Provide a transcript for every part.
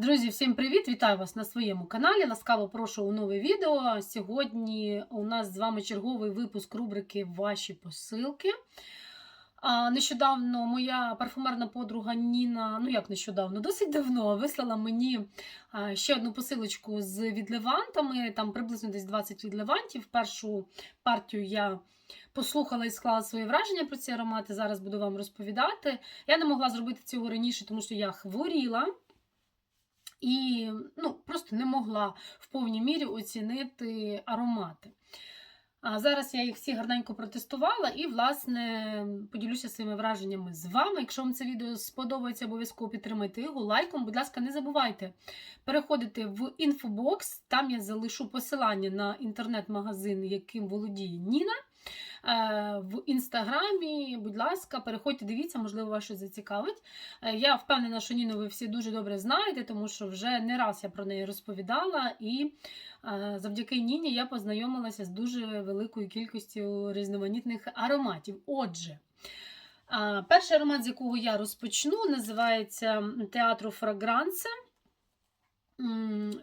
Друзі, всім привіт! Вітаю вас на своєму каналі. Ласкаво прошу у нове відео. Сьогодні у нас з вами черговий випуск рубрики Ваші посилки. Нещодавно моя парфумерна подруга Ніна, ну як нещодавно, досить давно вислала мені ще одну посилочку з відливантами. Там приблизно десь 20 відливантів. Першу партію я послухала і склала свої враження про ці аромати. Зараз буду вам розповідати. Я не могла зробити цього раніше, тому що я хворіла. І ну, просто не могла в повній мірі оцінити аромати. А зараз я їх всі гарненько протестувала і, власне, поділюся своїми враженнями з вами. Якщо вам це відео сподобається, обов'язково підтримайте його лайком. Будь ласка, не забувайте переходити в інфобокс. Там я залишу посилання на інтернет-магазин, яким володіє Ніна. Е, В інстаграмі, будь ласка, переходьте, дивіться, можливо, вас щось зацікавить. Е, Я впевнена, що Ніну ви всі дуже добре знаєте, тому що вже не раз я про неї розповідала, і е, завдяки Ніні я познайомилася з дуже великою кількістю різноманітних ароматів. Отже, перший аромат, з якого я розпочну, називається Театру Фрагранце.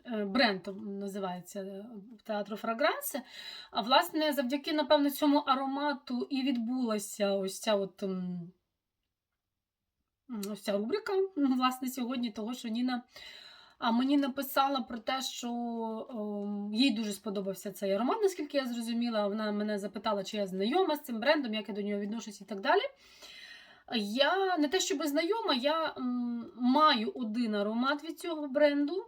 Е, Бренд називається Театру Фрагранце. А власне, завдяки, напевно, цьому аромату і відбулася ось ця от. Ось ця рубрика, власне, сьогодні, того, що Ніна мені написала про те, що їй дуже сподобався цей аромат, наскільки я зрозуміла. Вона мене запитала, чи я знайома з цим брендом, як я до нього відношусь і так далі. Я не те, щоб знайома, я м, маю один аромат від цього бренду.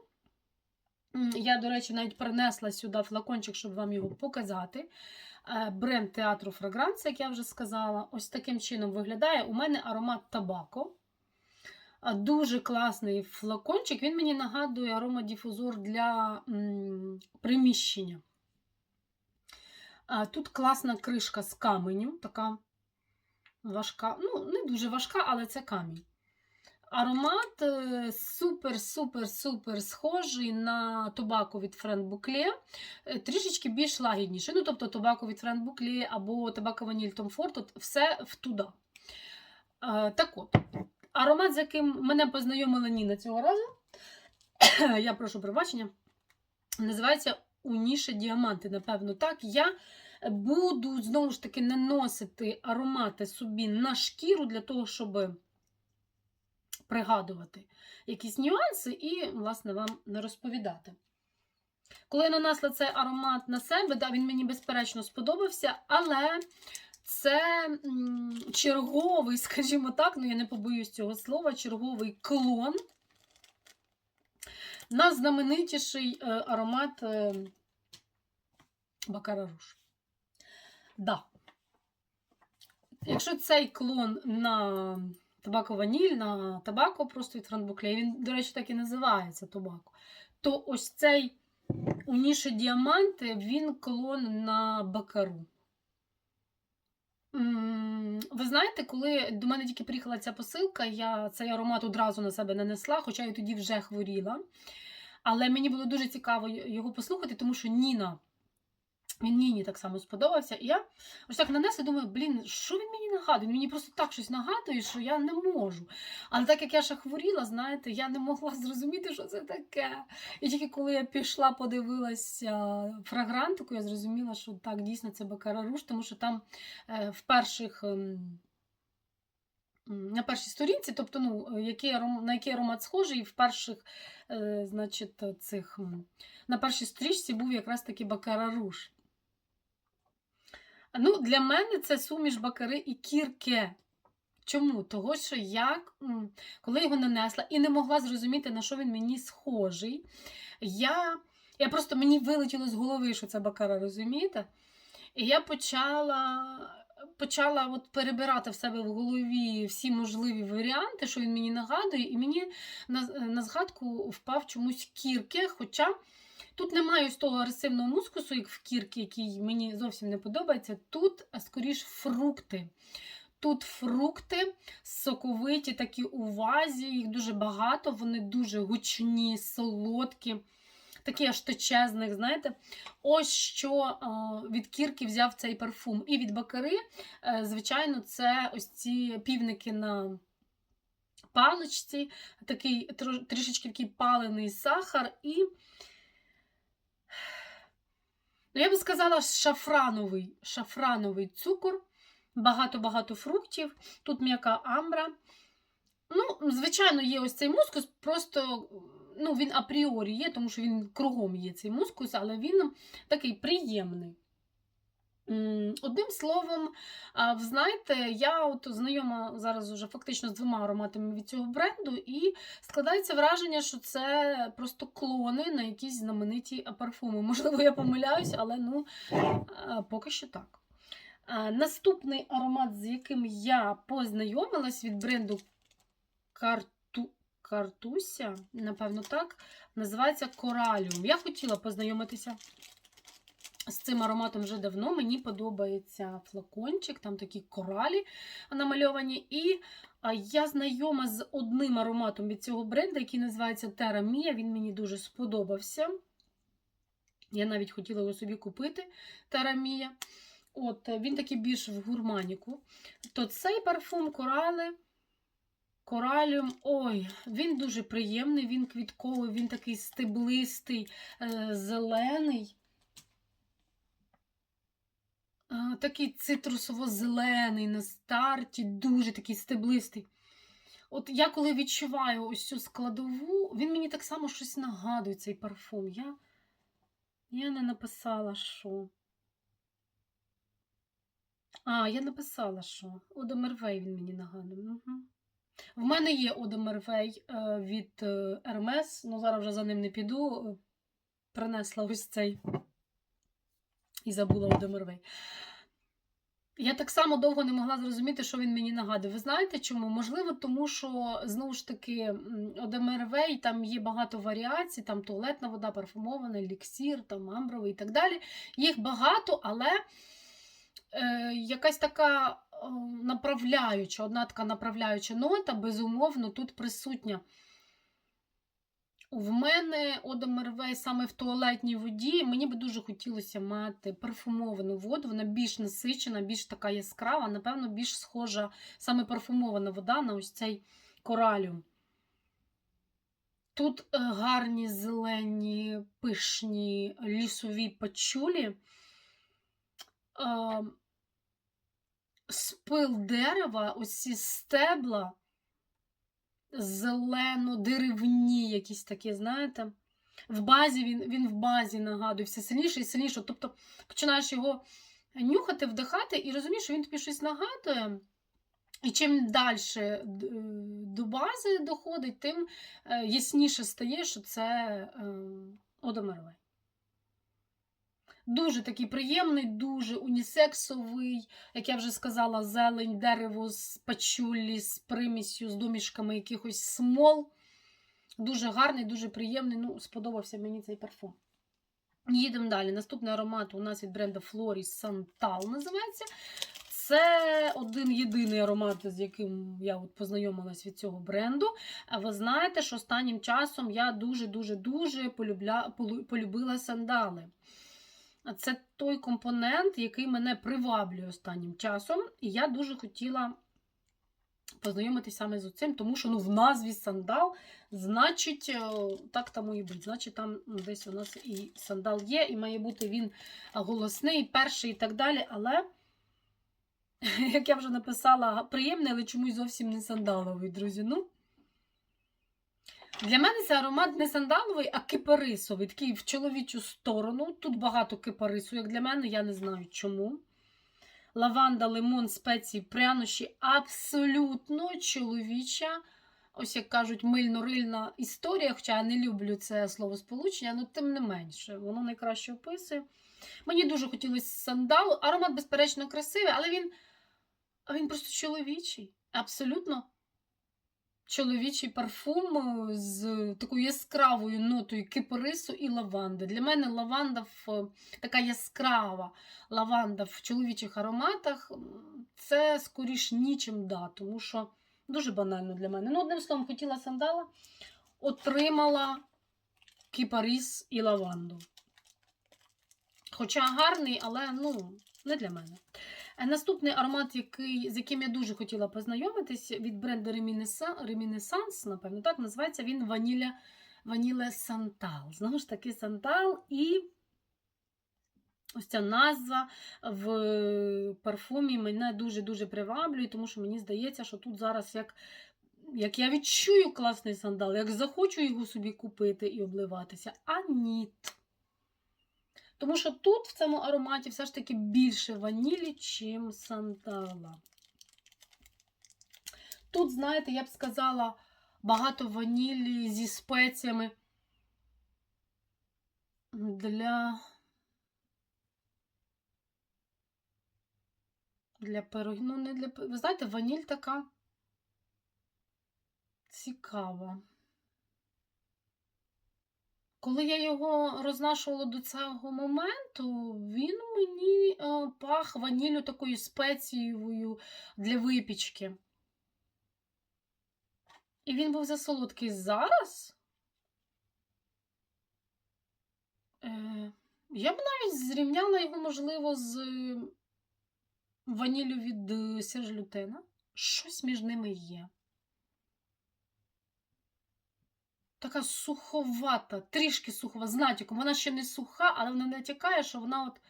Я, до речі, навіть принесла сюди флакончик, щоб вам його показати. Е, Бренд театру Фрагранце, як я вже сказала, ось таким чином виглядає. У мене аромат табако. Дуже класний флакончик. Він мені нагадує аромадіфузор для приміщення. Тут класна кришка з каменю, така важка, ну, не дуже важка, але це камінь. Аромат супер-супер-супер схожий на табако від Френ Букле, е, трішечки більш лагідніший. Ну, тобто табако від Френ Букле або табако Ваніль Том Форд, от все втуда. Е, Так от, аромат, з яким мене познайомила Ніна цього разу, я прошу пробачення, називається Уніше діаманти, напевно, так. Я буду знову ж таки наносити аромати собі на шкіру для того, щоб пригадувати якісь нюанси і, власне, вам не розповідати. Коли я нанесла цей аромат на себе, да, він мені безперечно сподобався, але це черговий, скажімо так, ну я не побоюсь цього слова, черговий клон на знаменитіший е, аромат е, Бакара Руж. Да. Якщо цей клон на табако ваніль, на табако просто від франбуклей, він, до речі, так і називається табако, то ось цей Уніше діаманти, він клон на бакару. Ви знаєте, коли до мене тільки приїхала ця посилка, я цей аромат одразу на себе нанесла, хоча я тоді вже хворіла. Але мені було дуже цікаво його послухати, тому що Ніна, він Ніні так само сподобався. І я ось так нанесла, думаю, блін, що він мені нагадує? Він мені просто так щось нагадує, що я не можу. Але так як я ще хворіла, знаєте, я не могла зрозуміти, що це таке. І тільки коли я пішла, подивилася фрагрантику, я зрозуміла, що так, дійсно це Бакара Руж, тому що там е, в перших. ем, На першій сторінці, тобто, ну, який на який аромат схожий, в перших, е, значить, цих, на першій стрічці був якраз таки Бакара Руж. Ну, для мене це суміш бакари і кірке. Чому? Того, що я, коли його нанесла і не могла зрозуміти, на що він мені схожий, я, я просто мені вилетіло з голови, що це бакара, розумієте? І я почала, почала от перебирати в себе в голові всі можливі варіанти, що він мені нагадує, і мені на, на згадку впав чомусь кірки, хоча. Тут немає ось того агресивного мускусу, як в кірки, який мені зовсім не подобається. Тут скоріш фрукти. Тут фрукти соковиті, такі у вазі, їх дуже багато, вони дуже гучні, солодкі, такі аж точезних, знаєте. Ось що від кірки взяв цей парфум. І від бакари, е, звичайно, це ось ці півники на паличці, такий трішечки такий палений сахар і. Ну, я би сказала, шафрановий, шафрановий цукор, багато-багато фруктів, тут м'яка амбра. Ну, звичайно, є ось цей мускус, просто ну, він апріорі є, тому що він кругом є цей мускус, але він такий приємний. Одним словом, знаєте, я от знайома зараз уже фактично з двома ароматами від цього бренду, і складається враження, що це просто клони на якісь знамениті парфуми. Можливо, я помиляюсь, але ну поки що так. Наступний аромат, з яким я познайомилась від бренду Карту... Картуся, напевно, так, називається Кораліум. Я хотіла познайомитися з цим ароматом вже давно. Мені подобається флакончик, там такі коралі намальовані. І я знайома з одним ароматом від цього бренду, який називається Terra Mia. Він мені дуже сподобався. Я навіть хотіла його собі купити Terra Mia. От, він такий більш в гурманіку. То цей парфум корали. Кораліум, ой, він дуже приємний, він квітковий, він такий стеблистий, е, зелений. Такий цитрусово-зелений на старті, дуже такий стеблистий. От я коли відчуваю ось цю складову, він мені так само щось нагадує, цей парфум. Я, я не написала, що. А, я написала, що. Одомервей він мені нагадує. Угу. В мене є Одомервей е, від е, Hermes, ну зараз вже за ним не піду. е, Принесла ось цей і забула Одомервей. Я так само довго не могла зрозуміти, що він мені нагадує. Ви знаєте чому? Можливо, тому що знову ж таки Одемервей, там є багато варіацій, там туалетна вода, парфумована, еліксір, там амбровий і так далі. Їх багато, але е, якась така направляюча, одна така направляюча нота, безумовно, тут присутня. В мене Одомервей саме в туалетній воді. Мені би дуже хотілося мати парфумовану воду. Вона більш насичена, більш така яскрава, напевно, більш схожа саме парфумована вода на ось цей кораліум. Тут е, гарні зелені, пишні лісові пачулі. Е, Спил дерева, ось ці стебла зелено-деревні, якісь такі, знаєте. В базі він він в базі нагадує все сильніше і сильніше. Тобто починаєш його нюхати, вдихати і розумієш, що він тобі щось нагадує. І чим далі до бази доходить, тим е, ясніше стає, що це е, Одомервей. Дуже такий приємний, дуже унісексовий, як я вже сказала, зелень, дерево з пачулі, з примісю, з домішками якихось смол. Дуже гарний, дуже приємний. Ну, сподобався мені цей парфум. Їдемо далі. Наступний аромат у нас від бренду Floris Santal називається. Це один єдиний аромат, з яким я от познайомилась від цього бренду. А ви знаєте, що останнім часом я дуже-дуже-дуже полюбила сандали. Це той компонент, який мене приваблює останнім часом. І я дуже хотіла познайомитися саме з цим, тому що ну, в назві сандал, значить, так тому і бути. Значить, там десь у нас і сандал є, і має бути він голосний, перший і так далі. Але, як я вже написала, приємний, але чомусь зовсім не сандаловий, друзі. Ну, для мене це аромат не сандаловий, а кипарисовий, такий в чоловічу сторону. Тут багато кипарису, як для мене, я не знаю чому. Лаванда, лимон, спеції, прянощі абсолютно чоловіча, ось як кажуть, мильно-рильна історія, хоча я не люблю це словосполучення, але тим не менше, воно найкраще описує. Мені дуже хотілося сандалу. Аромат, безперечно, красивий, але він, він просто чоловічий. Абсолютно чоловічий парфум з такою яскравою нотою кипарису і лаванди. Для мене лаванда в така яскрава лаванда в чоловічих ароматах це скоріш нічим да, тому що дуже банально для мене. Ну, одним словом, хотіла сандала, отримала кипарис і лаванду. Хоча гарний, але ну, не для мене. Е, Наступний аромат, який, з яким я дуже хотіла познайомитись, від бренду Reminiscence, напевно, так називається він Ваніля, Ваніле Сантал. Знову ж таки, Сантал і ось ця назва в парфумі мене дуже-дуже приваблює, тому що мені здається, що тут зараз як. Як я відчую класний сандал, як захочу його собі купити і обливатися, а ні. Тому що тут в цьому ароматі все ж таки більше ванілі, чим сандала. Тут, знаєте, я б сказала, багато ванілі зі спеціями для, для пирогів. Ну, не для Ви знаєте, ваніль така цікава. Коли я його рознашувала до цього моменту, він мені е, пах ваніллю такою спецієвою для випічки. І він був засолодкий зараз. Е, я б навіть зрівняла його, можливо, з ваніллю від е, Щось між ними є. Така суховата, трішки сухова, з натяком. Вона ще не суха, але вона натякає, що вона от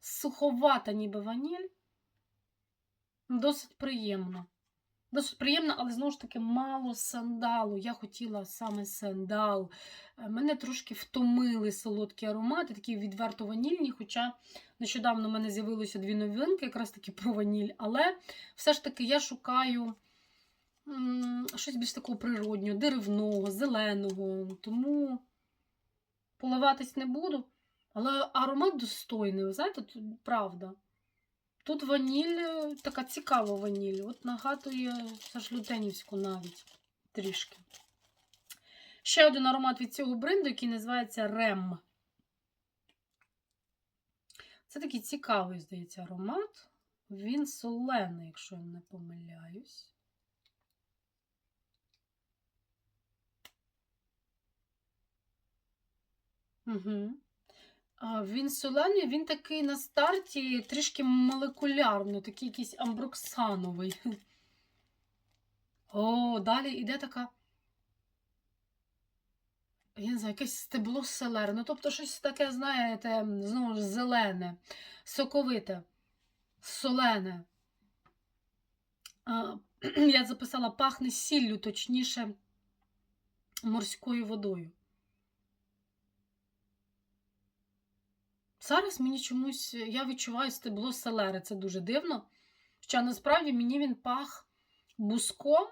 суховата, ніби ваніль. Досить приємно. Досить приємно, але знову ж таки мало сандалу. Я хотіла саме сандал. Е, Мене трошки втомили солодкі аромати, такі відверто ванільні. Хоча нещодавно в мене з'явилося дві новинки, якраз таки про ваніль. Але все ж таки я шукаю щось більш такого природнього, деревного, зеленого. Тому поливатись не буду. Але аромат достойний, ви знаєте, тут правда. Тут ваніль, е, така цікава ваніль. От нагадує сашлютенівську навіть трішки. Ще один аромат від цього бренду, який називається Рем. Це такий цікавий, здається, аромат. Він солений, якщо я не помиляюсь. Угу. А, Він солений, він такий на старті трішки молекулярний, такий якийсь амброксановий. О, далі йде така. Я не знаю, якесь стебло селери. Ну, тобто щось таке, знаєте, знову ж зелене, соковите, солене. А, я записала пахне сіллю, точніше, морською водою. Зараз мені чомусь, я відчуваю стебло селери, це дуже дивно. Хоча насправді мені він пах буском,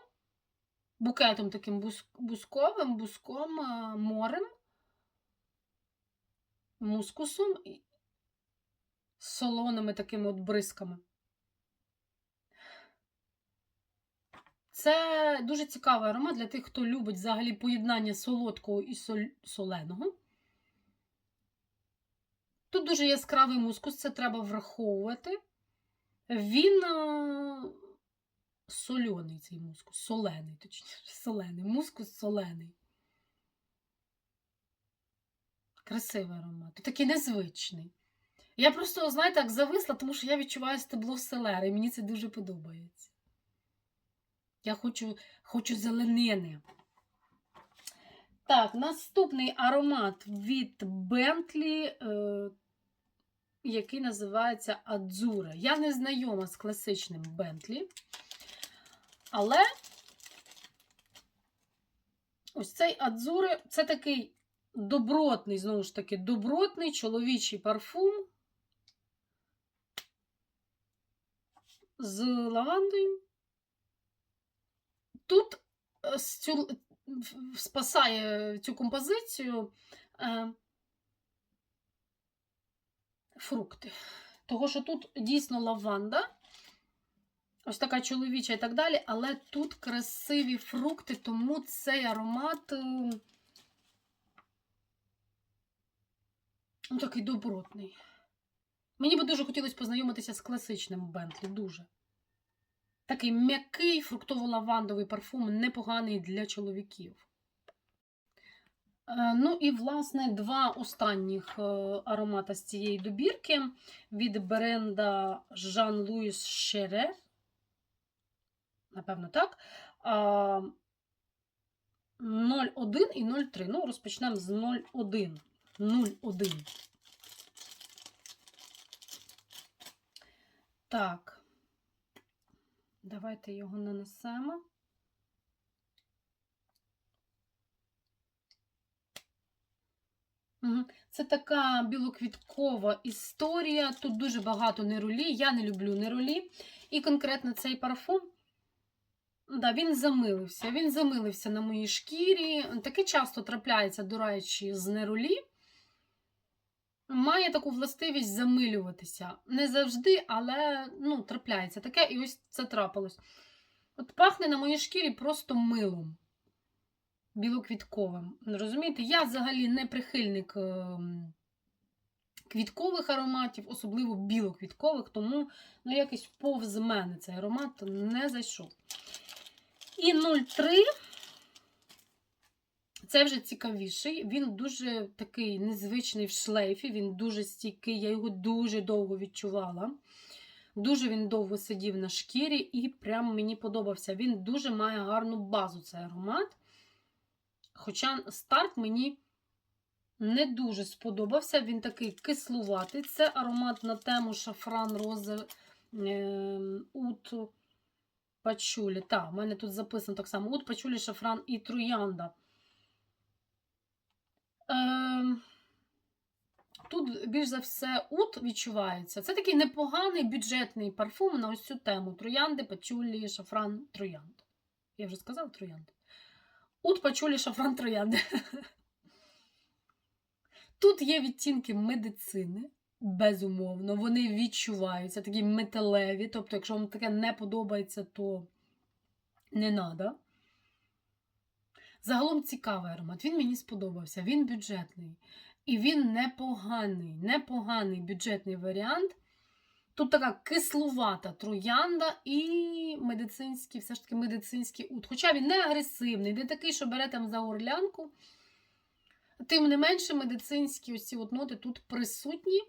букетом таким бус- бусковим, буском, морем, мускусом і солоними такими от бризками. Це дуже цікавий аромат для тих, хто любить взагалі поєднання солодкого і соленого. Тут дуже яскравий мускус, це треба враховувати. Він е, соляний цей мускус, солений, точніше, солений. Мускус солений. Красивий аромат. Такий незвичний. Я просто, знаєте, так зависла, тому що я відчуваю стебло селери, і мені це дуже подобається. Я хочу, хочу зеленини. Так, наступний аромат від Bentley, е, який називається Адзура. Я не знайома з класичним Bentley, але ось цей Адзури це такий добротний, знову ж таки, добротний чоловічий парфум з лавандою. Тут е, спасає цю композицію е, фрукти. Того, що тут дійсно лаванда, ось така чоловіча і так далі, але тут красиві фрукти, тому цей аромат е, ну, такий добротний. Мені би дуже хотілося познайомитися з класичним Бентлі, дуже. Такий м'який фруктово-лавандовий парфум, непоганий для чоловіків. Е, Ну і, власне, два останніх е, аромата з цієї добірки від бренда Jean-Louis Scherer. Напевно, так. 0,1 і 0,3. Ну, розпочнемо з 0,1. 0,1. Так. Давайте його нанесемо. Це така білоквіткова історія. Тут дуже багато неролі. Я не люблю неролі. І конкретно цей парфум, да, він замилився. Він замилився на моїй шкірі. Таке часто трапляється, до речі, з неролі. Має таку властивість замилюватися. Не завжди, але ну, трапляється таке, і ось це трапилось. От пахне на моїй шкірі просто милом білоквітковим. Розумієте, я взагалі не прихильник ем, квіткових ароматів, особливо білоквіткових, тому ну, якось повз мене цей аромат не зайшов. І 03 це вже цікавіший. Він дуже такий незвичний в шлейфі, він дуже стійкий, я його дуже довго відчувала. Дуже він довго сидів на шкірі і прям мені подобався. Він дуже має гарну базу, цей аромат. Хоча старт мені не дуже сподобався. Він такий кислуватий. Це аромат на тему шафран рози е, ут пачулі. Так, в мене тут записано так само: ут пачулі, шафран і троянда. Е, Тут більш за все ут відчувається. Це такий непоганий бюджетний парфум на ось цю тему: троянди, пачулі, шафран, троянд. Я вже сказала троянди. Ут пачулі, шафран, троянди. Тут є відтінки медицини, безумовно, вони відчуваються, такі металеві. Тобто, якщо вам таке не подобається, то не треба. Загалом цікавий аромат. Він мені сподобався, він бюджетний. І він непоганий, непоганий бюджетний варіант. Тут така кислувата троянда і медицинський, все ж таки медицинський ут. Хоча він не агресивний, не такий, що бере там за орлянку. Тим не менше, медицинські ось ці от ноти тут присутні.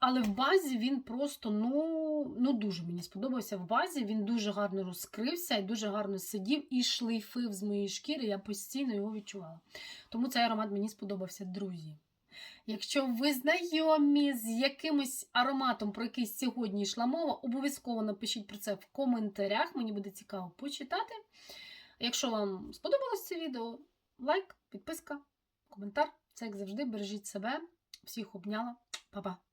Але в базі він просто, ну, ну дуже мені сподобався в базі. Він дуже гарно розкрився і дуже гарно сидів і шлейфив з моєї шкіри. Я постійно його відчувала. Тому цей аромат мені сподобався, друзі. Якщо ви знайомі з якимось ароматом, про який сьогодні йшла мова, обов'язково напишіть про це в коментарях. Мені буде цікаво почитати. Якщо вам сподобалось це відео, лайк, підписка, коментар. Це як завжди. Бережіть себе. Всіх обняла. Па-па!